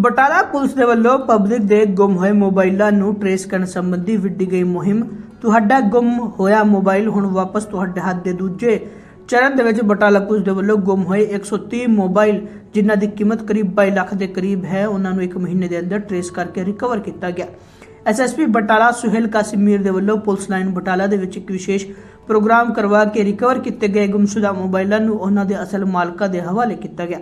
Batala police ਦੇ ਵੱਲੋਂ public ਦੇ ਗੁੰਮ ਹੋਏ ਮੋਬਾਈਲਾਂ ਨੂੰ ਟਰੇਸ ਕਰਨ ਸੰਬੰਧੀ ਵਿੱਢੀ ਗਈ ਮੁਹਿੰਮ। ਤੁਹਾਡਾ ਗੁੰਮ ਹੋਇਆ ਮੋਬਾਈਲ ਹੁਣ ਵਾਪਸ ਤੁਹਾਡੇ ਹੱਥ ਦੇ ਦੂਜੇ ਚਰਨ ਦੇ ਵਿੱਚ ਬਟਾਲਾ ਪੁਲਿਸ ਦੇ ਵੱਲੋਂ ਗੁੰਮ ਹੋਏ 130 ਮੋਬਾਈਲ, ਜਿਨ੍ਹਾਂ ਦੀ ਕੀਮਤ ਕਰੀਬ 22 ਲੱਖ ਦੇ ਕਰੀਬ ਹੈ, ਉਹਨਾਂ ਨੂੰ ਇੱਕ ਮਹੀਨੇ ਦੇ ਅੰਦਰ ਟਰੇਸ ਕਰਕੇ ਰਿਕਵਰ ਕੀਤਾ ਗਿਆ। ਐਸਐਸਪੀ ਬਟਾਲਾ ਸੁਹੇਲ ਕਾਸਿਮੀਰ ਦੇ ਵੱਲੋਂ ਪੁਲਿਸ ਲਾਈਨ ਬਟਾਲਾ ਦੇ ਵਿੱਚ ਇੱਕ ਵਿਸ਼ੇਸ਼ ਪ੍ਰੋਗਰਾਮ ਕਰਵਾ ਕੇ ਰਿਕਵਰ ਕੀਤੇ ਗਏ ਗੁੰਮਸ਼ੁਦਾ ਮੋਬਾਈਲਾਂ ਨੂੰ ਉਹਨਾਂ ਦੇ ਅਸਲ ਮਾਲਕਾਂ ਦੇ ਹਵਾਲੇ ਕੀਤਾ ਗਿਆ।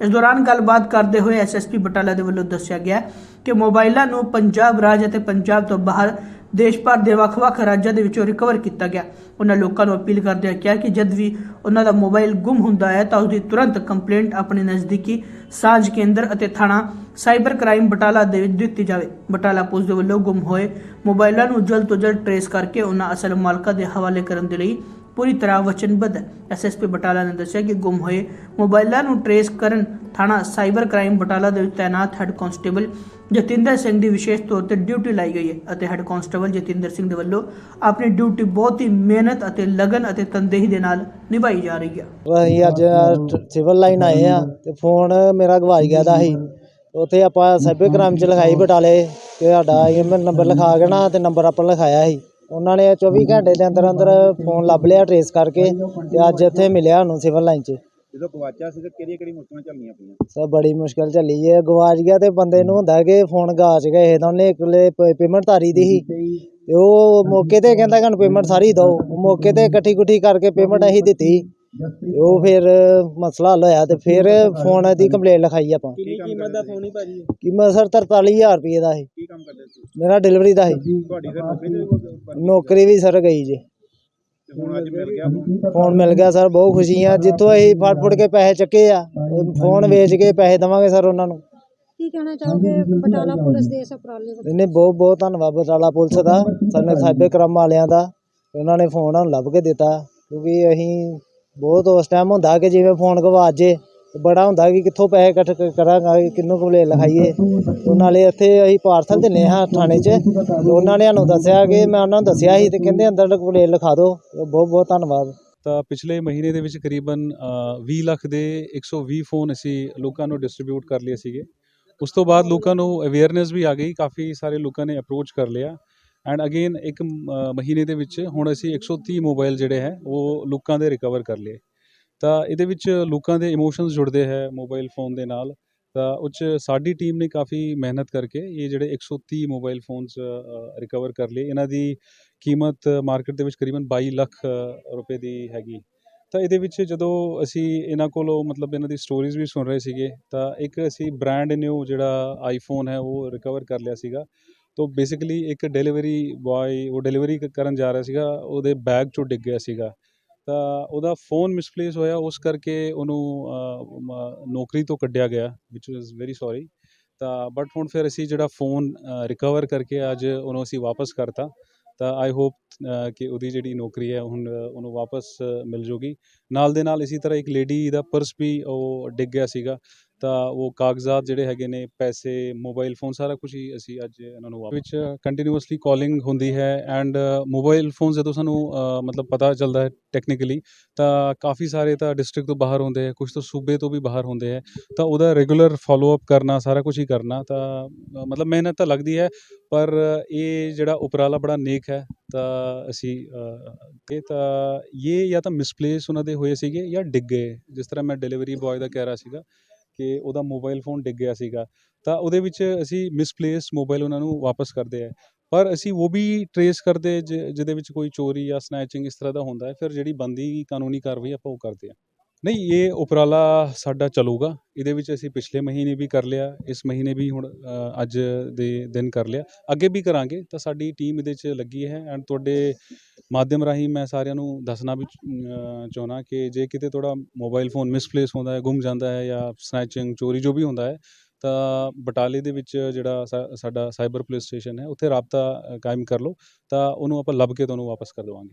ਇਸ ਦੌਰਾਨ ਗੱਲਬਾਤ ਕਰਦੇ ਹੋਏ ਐਸਐਸਪੀ ਬਟਾਲਾ ਦੇ ਵੱਲੋਂ ਦੱਸਿਆ ਗਿਆ ਕਿ ਮੋਬਾਈਲਾਂ ਨੂੰ ਪੰਜਾਬ ਰਾਜ ਅਤੇ ਪੰਜਾਬ ਤੋਂ ਬਾਹਰ ਦੇਸ਼ ਭਰ ਦੇ ਵੱਖ-ਵੱਖ ਰਾਜਾਂ ਦੇ ਵਿੱਚੋਂ ਰਿਕਵਰ ਕੀਤਾ ਗਿਆ। ਉਹਨਾਂ ਲੋਕਾਂ ਨੂੰ ਅਪੀਲ ਕਰਦਿਆਂ ਕਿਹਾ ਕਿ ਜਦ ਵੀ ਉਹਨਾਂ ਦਾ ਮੋਬਾਈਲ ਗੁੰਮ ਹੁੰਦਾ ਹੈ ਤਾਂ ਉਸਦੀ ਤੁਰੰਤ ਕੰਪਲੇਂਟ ਆਪਣੇ ਨਜ਼ਦੀਕੀ ਸਾਂਝ ਕੇਂਦਰ ਅਤੇ ਥਾਣਾ ਸਾਈਬਰ ਕ੍ਰਾਈਮ ਬਟਾਲਾ ਦੇ ਵਿੱਚ ਦਿੱਤੀ ਜਾਵੇ। ਬਟਾਲਾ ਪੁਲਿਸ ਦੇ ਵੱਲੋਂ ਗੁੰਮ ਹੋਏ ਮੋਬਾਈਲਾਂ ਨੂੰ ਜਲਦ ਤੋਂ ਜਲਦ ਟਰੇਸ ਕਰਕੇ ਉਹਨਾਂ ਅਸਲ ਮਾਲਕਾਂ ਦੇ ਹਵਾਲੇ ਕਰਨ ਦੇ ਲਈ ਪੂਰੀ ਤਰ੍ਹਾਂ ਵਚਨਬੱਧ। ਹੈ ਐਸਐਸਪੀ ਬਟਾਲਾ ਨੇ ਦੱਸਿਆ ਕਿ ਗੁੰਮ ਹੋਏ ਮੋਬਾਈਲਾਂ ਨੂੰ ਟਰੇਸ ਕਰਨ ਥਾਣਾ ਸਾਈਬਰ ਕ੍ਰਾਈਮ ਬਟਾਲਾ ਦੇ ਵਿੱਚ ਤਾਇਨਾਤ ਹੈੱਡ ਕਾਂਸਟੇਬਲ ਜਤਿੰਦਰ ਸਿੰਘ ਦੀ ਵਿਸ਼ੇਸ਼ ਤੌਰ ਤੇ ਡਿਊਟੀ ਲਾਈ ਗਈ ਹੈ ਅਤੇ ਹੈੱਡ ਕਾਂਸਟੇਬਲ ਜਤਿੰਦਰ ਸਿੰਘ ਦੇ ਵੱਲੋਂ ਆਪਣੀ ਡਿਊਟੀ ਬਹੁਤ ਹੀ ਮਿਹਨਤ ਅਤੇ ਲਗਨ ਅਤੇ ਤਨਦੇਹੀ ਦੇ ਨਾਲ ਨਿਭਾਈ ਜਾ ਰਹੀ ਹੈ। ਅਸੀਂ ਅੱਜ ਸਿਵਲ ਲਾਈਨ ਆਏ ਆ ਤੇ ਫੋਨ ਮੇਰਾ ਗਵਾਚ ਗਿਆ ਦਾ ਸੀ। ਉੱਥੇ ਆਪਾਂ ਸਾਈਬਰ ਕ੍ਰਾਈਮ ਚ ਲਿਖਾਈ ਬਟਾਲੇ ਤੇ ਸਾਡਾ ਈਮੇਲ ਨੰਬਰ ਲਿਖਾ ਕੇ ਨਾ ਤੇ ਨੰਬਰ ਆਪਾਂ ਲਿਖਾਇਆ ਸੀ। ਉਹਨਾਂ ਨੇ 24 ਘੰਟੇ ਦੇ ਅੰਦਰ ਅੰਦਰ ਫੋਨ ਲੱਭ ਲਿਆ ਟਰੇਸ ਕਰਕੇ ਤੇ ਅੱਜ ਇੱਥੇ ਮਿਲਿਆ ਸਾਨੂੰ ਸਿਵਲ ਲਾਈਨ 'ਚ। ਜਦੋਂ ਗਵਾਚਾ ਸੀ ਤੇ ਕਿਹੜੀਆਂ ਕਿਹੜੀਆਂ ਮੁਸ਼ਕਲਾਂ ਚੱਲਣੀਆਂ ਪਈਆਂ? ਸਭ ਬੜੀ ਮੁਸ਼ਕਲ ਚੱਲੀ ਹੈ ਗਵਾਚ ਗਿਆ ਤੇ ਬੰਦੇ ਨੂੰ ਹੁੰਦਾ ਕਿ ਫੋਨ ਗਵਾਚ ਗਏ ਤਾਂ ਉਹਨੇ ਇਕੱਲੇ ਪੇਮੈਂਟ ਤਾਰੀ ਦੀ ਸੀ। ਤੇ ਉਹ ਮੌਕੇ ਤੇ ਕਹਿੰਦਾ ਕਿ ਪੇਮੈਂਟ ਸਾਰੀ ਦਿਓ। ਮੌਕੇ ਤੇ ਇਕੱਠੀ ਕੁੱਠੀ ਕਰਕੇ ਪੇਮੈਂਟ ਅਸੀਂ ਦਿੱਤੀ। ਉਹ ਫਿਰ ਮਸਲਾ ਹੱਲ ਹੋਇਆ ਤੇ ਫਿਰ ਫੋਨ ਦੀ ਕੰਪਲੇਂਟ ਲਿਖਾਈ ਆਪਾਂ। ਕਿੰਨੀ ਕੀਮਤ ਦਾ ਫੋਨ ਹੀ ਭਾਜੀ ਕੀਮਤ ਸਰ 43000 ਰੁਪਏ ਦਾ ਸੀ। ਕੀ ਕੰਮ ਕਰਦੇ ਸੀ? ਮੇਰਾ ਡਿਲੀਵਰੀ ਦਾ ਸੀ। ਤੁਹਾਡੀ ਨੌਕਰੀ ਵੀ ਨੌਕਰੀ ਵੀ ਸਰ ਗਈ ਜੇ। ਤੇ ਹੁਣ ਅੱਜ ਮਿਲ ਗਿਆ ਫੋਨ ਮਿਲ ਗਿਆ ਸਰ ਬਹੁਤ ਖੁਸ਼ੀ ਆ। ਜਿੱਥੋਂ ਅਸੀਂ ਫੜ ਫੁੜ ਕੇ ਪੈਸੇ ਚੱਕੇ ਆ ਫੋਨ ਵੇਚ ਕੇ ਪੈਸੇ ਦੇਵਾਂਗੇ ਸਰ ਉਹਨਾਂ ਨੂੰ। ਕੀ ਕਹਿਣਾ ਚਾਹੋਗੇ? ਬਟਾਲਾ ਪੁਲਿਸ ਦੇ ਇਸ ਉਪਰਾਲੇ ਇਹਨੇ ਬਹੁਤ ਬਹੁਤ ਧੰਨਵਾਦ ਬਟਾਲਾ ਪੁਲਿਸ ਦਾ। ਸਾਨੂੰ ਸਾਈਬਰ ਕ੍ਰਾਈਮ ਵਾਲਿਆਂ ਦਾ। ਉਹਨਾਂ ਨੇ ਫੋਨ ਲੱਭ ਕੇ ਦਿੱਤਾ ਕਿਉਂਕਿ ਅਸੀਂ ਬਹੁਤ ਉਸ ਟਾਈਮ ਹੁੰਦਾ ਕਿ ਜਿਵੇਂ ਫੋਨ ਗਵਾਚ ਜੇ ਬੜਾ ਹੁੰਦਾ ਕਿ ਕਿੱਥੋਂ ਪੈਸੇ ਇਕੱਠੇ ਕਰਾਂਗੇ ਕਿੰਨੂੰ ਕੰਪਲੇਂਟ ਲਿਖਾਈਏ ਨਾਲੇ ਇੱਥੇ ਅਸੀਂ ਪਾਰਸਲ ਦਿੰਨੇ ਹਾਂ ਥਾਣੇ 'ਚ ਉਹਨਾਂ ਨੇ ਸਾਨੂੰ ਦੱਸਿਆ ਕਿ ਮੈਂ ਉਹਨਾਂ ਨੂੰ ਦੱਸਿਆ ਸੀ ਤੇ ਕਹਿੰਦੇ ਅੰਦਰ ਕੰਪਲੇਂਟ ਲਿਖਾ ਦਿਓ। ਬਹੁਤ ਬਹੁਤ ਧੰਨਵਾਦ। ਤਾਂ ਪਿਛਲੇ ਮਹੀਨੇ ਦੇ ਵਿੱਚ ਕਰੀਬਨ ਅ, 20 ਲੱਖ ਦੇ 120 ਫੋਨ ਅਸੀਂ ਲੋਕਾਂ ਨੂੰ ਡਿਸਟ੍ਰੀਬਿਊਟ ਕਰ ਲਏ ਸੀਗੇ। ਉਸ ਤੋਂ ਬਾਅਦ ਲੋਕਾਂ ਨੂੰ ਅਵੇਅਰਨੈਸ ਵੀ ਆ ਗਈ ਕਾਫੀ ਸਾਰੇ ਲੋਕਾਂ ਨੇ ਅਪਰੋਚ ਕਰ ਲਿਆ। ਐਂਡ ਅਗੇਨ ਇੱਕ ਮਹੀਨੇ ਦੇ ਵਿੱਚ ਹੁਣ ਅਸੀਂ 130 ਮੋਬਾਈਲ ਜਿਹੜੇ ਹੈ, ਉਹ ਲੋਕਾਂ ਦੇ ਰਿਕਵਰ ਕਰ ਲਏ। ਤਾਂ ਇਹਦੇ ਵਿੱਚ ਲੋਕਾਂ ਦੇ ਇਮੋਸ਼ਨਸ ਜੁੜਦੇ ਹੈ ਮੋਬਾਈਲ ਫੋਨ ਦੇ ਨਾਲ। ਤਾਂ ਉਹ 'ਚ ਸਾਡੀ ਟੀਮ ਨੇ ਕਾਫੀ ਮਿਹਨਤ ਕਰਕੇ ਇਹ ਜਿਹੜੇ 130 ਮੋਬਾਈਲ ਫੋਨਸ ਰਿਕਵਰ ਕਰ ਲਏ। ਇਹਨਾਂ ਦੀ ਕੀਮਤ ਮਾਰਕੀਟ ਦੇ ਵਿੱਚ ਕਰੀਬਨ 22 ਲੱਖ ਰੁਪਏ ਦੀ ਹੈਗੀ। ਤਾਂ ਇਹਦੇ ਵਿੱਚ ਜਦੋਂ ਅਸੀਂ ਇਹਨਾਂ ਕੋਲੋਂ ਮਤਲਬ ਇਹਨਾਂ ਦੀ ਸਟੋਰੀਜ਼ ਵੀ ਸੁਣ ਰਹੇ ਸੀਗੇ, ਤਾਂ ਇੱਕ ਅਸੀਂ ਬ੍ਰਾਂਡ ਨਿਊ ਜਿਹੜਾ ਆਈਫੋਨ ਹੈ ਉਹ ਰਿਕਵਰ ਕਰ ਲਿਆ ਸੀਗਾ। ਤੋ ਬੇਸਿਕਲੀ ਇੱਕ ਡਿਲੀਵਰੀ ਬॉय ਉਹ ਡਿਲੀਵਰੀ ਕਰਨ ਜਾ ਰਿਹਾ ਸੀਗਾ, ਉਹਦੇ ਬੈਗ ਚੋਂ ਡਿੱਗ ਗਿਆ ਸੀਗਾ। ਤਾਂ ਉਹਦਾ ਫੋਨ ਮਿਸਪਲੇਸ ਹੋਇਆ, ਉਸ ਕਰਕੇ ਉਹਨੂੰ ਨੌਕਰੀ ਤੋਂ ਕੱਢਿਆ ਗਿਆ ਵਿਚ ਇਜ਼ ਵੈਰੀ ਸੌਰੀ ਤਾਂ ਬਟ ਹੁਣ ਫਿਰ ਅਸੀਂ ਜਿਹੜਾ ਫੋਨ ਰਿਕਵਰ ਕਰਕੇ ਅੱਜ ਉਹਨੂੰ ਅਸੀਂ ਵਾਪਸ ਕਰਤਾ। ਤਾਂ ਆਈ ਹੋਪ ਕਿ ਉਹਦੀ ਜਿਹੜੀ ਨੌਕਰੀ ਹੈ, ਹੁਣ ਉਹਨੂੰ ਵਾਪਸ ਮਿਲ ਜੂਗੀ। ਨਾਲ ਦੇ ਨਾਲ ਇਸੇ ਤਰ੍ਹਾਂ ਇੱਕ ਲੇਡੀ ਦਾ ਪਰਸ ਵੀ ਉਹ ਡਿੱਗ ਗਿਆ ਸੀਗਾ। ਤਾਂ ਉਹ ਕਾਗਜ਼ਾਤ ਜਿਹੜੇ ਹੈਗੇ ਨੇ ਪੈਸੇ ਮੋਬਾਈਲ ਫੋਨ ਸਾਰਾ ਕੁਝ ਹੀ ਅਸੀਂ ਅੱਜ ਇਹਨਾਂ ਨੂੰ ਵਿੱਚ ਕੰਟੀਨਿਊਸਲੀ ਕਾਲਿੰਗ ਹੁੰਦੀ ਹੈ ਐਂਡ ਮੋਬਾਈਲ ਫੋਨ ਜਦੋਂ ਸਾਨੂੰ ਮਤਲਬ ਪਤਾ ਚੱਲਦਾ ਹੈ ਟੈਕਨੀਕਲੀ ਤਾਂ ਕਾਫੀ ਸਾਰੇ ਤਾਂ ਡਿਸਟ੍ਰਿਕਟ ਤੋਂ ਬਾਹਰ ਹੁੰਦੇ ਹੈ ਕੁਝ ਤਾਂ ਸੂਬੇ ਤੋਂ ਵੀ ਬਾਹਰ ਹੁੰਦੇ ਹੈ ਤਾਂ ਉਹਦਾ ਰੈਗੂਲਰ ਫਾਲੋ ਅਪ ਕਰਨਾ ਸਾਰਾ ਕੁਝ ਹੀ ਕਰਨਾ ਤਾਂ ਮਤਲਬ ਮਿਹਨਤ ਤਾਂ ਲੱਗਦੀ ਹੈ ਪਰ ਇਹ ਜਿਹੜਾ ਉਪਰਾਲਾ ਬੜਾ ਨੇਕ ਹੈ ਤਾਂ ਅਸੀਂ ਇਹ ਤਾਂ ਇਹ ਜਾਂ ਤਾਂ ਮਿਸਪਲੇਸ ਉਹਨਾਂ ਦੇ ਹੋਏ ਸੀਗੇ ਜਾਂ ਡਿੱਗ ਗਏ ਜਿਸ ਤਰ੍ਹਾਂ ਮੈਂ ਡਿਲੀਵਰੀ ਬॉय ਦਾ ਕਹਿ ਰਿਹਾ ਸੀਗਾ। ਕਿ ਉਹਦਾ ਮੋਬਾਈਲ ਫੋਨ ਡਿੱਗ ਗਿਆ ਸੀਗਾ, ਤਾਂ ਉਹਦੇ ਵਿੱਚ ਅਸੀਂ ਮਿਸਪਲੇਸ ਮੋਬਾਈਲ ਉਹਨਾਂ ਨੂੰ ਵਾਪਸ ਕਰਦੇ ਆ। ਪਰ ਅਸੀਂ ਉਹ ਵੀ ਟਰੇਸ ਕਰਦੇ ਜਿ- ਜਿਹਦੇ ਵਿੱਚ ਕੋਈ ਚੋਰੀ ਜਾਂ ਸਨੈਚਿੰਗ ਇਸ ਤਰ੍ਹਾਂ ਦਾ ਹੁੰਦਾ ਹੈ, ਫਿਰ ਜਿਹੜੀ ਬੰਦੀ ਕਾਨੂੰਨੀ ਕਾਰਵਾਈ ਆਪਾਂ ਉਹ ਕਰਦੇ ਆ। ਨਹੀਂ, ਇਹ ਉਪਰਾਲਾ ਸਾਡਾ ਚੱਲੂਗਾ। ਇਹਦੇ ਵਿੱਚ ਅਸੀਂ ਪਿਛਲੇ ਮਹੀਨੇ ਵੀ ਕਰ ਲਿਆ, ਇਸ ਮਹੀਨੇ ਵੀ ਹੁਣ ਅੱਜ ਦੇ ਦਿਨ ਕਰ ਲਿਆ। ਅੱਗੇ ਵੀ ਕਰਾਂਗੇ, ਤਾਂ ਸਾਡੀ ਟੀਮ ਇਹਦੇ 'ਚ ਲੱਗੀ ਹੈ ਐਂਡ ਤੁਹਾਡੇ ਮਾਧਿਅਮ ਰਾਹੀਂ ਮੈਂ ਸਾਰਿਆਂ ਨੂੰ ਦੱਸਣਾ ਵੀ ਚਾਹੁੰਦਾ ਕਿ ਜੇ ਕਿਤੇ ਤੁਹਾਡਾ ਮੋਬਾਈਲ ਫੋਨ ਮਿਸਪਲੇਸ ਹੁੰਦਾ ਹੈ, ਗੁੰਮ ਜਾਂਦਾ ਹੈ ਜਾਂ ਸਨੈਚਿੰਗ ਚੋਰੀ ਜੋ ਵੀ ਹੁੰਦਾ ਹੈ, ਤਾਂ ਬਟਾਲੇ ਦੇ ਵਿੱਚ ਜਿਹੜਾ ਸਾ- ਸਾਡਾ ਸਾਈਬਰ ਪੁਲਿਸ ਸਟੇਸ਼ਨ ਹੈ, ਉੱਥੇ ਰਾਬਤਾ ਕਾਇਮ ਕਰ ਲਓ, ਤਾਂ ਉਹਨੂੰ ਆਪਾਂ ਲੱਭ ਕੇ ਤੁਹਾਨੂੰ ਵਾਪਸ ਕਰ ਦੇਵਾਂਗੇ।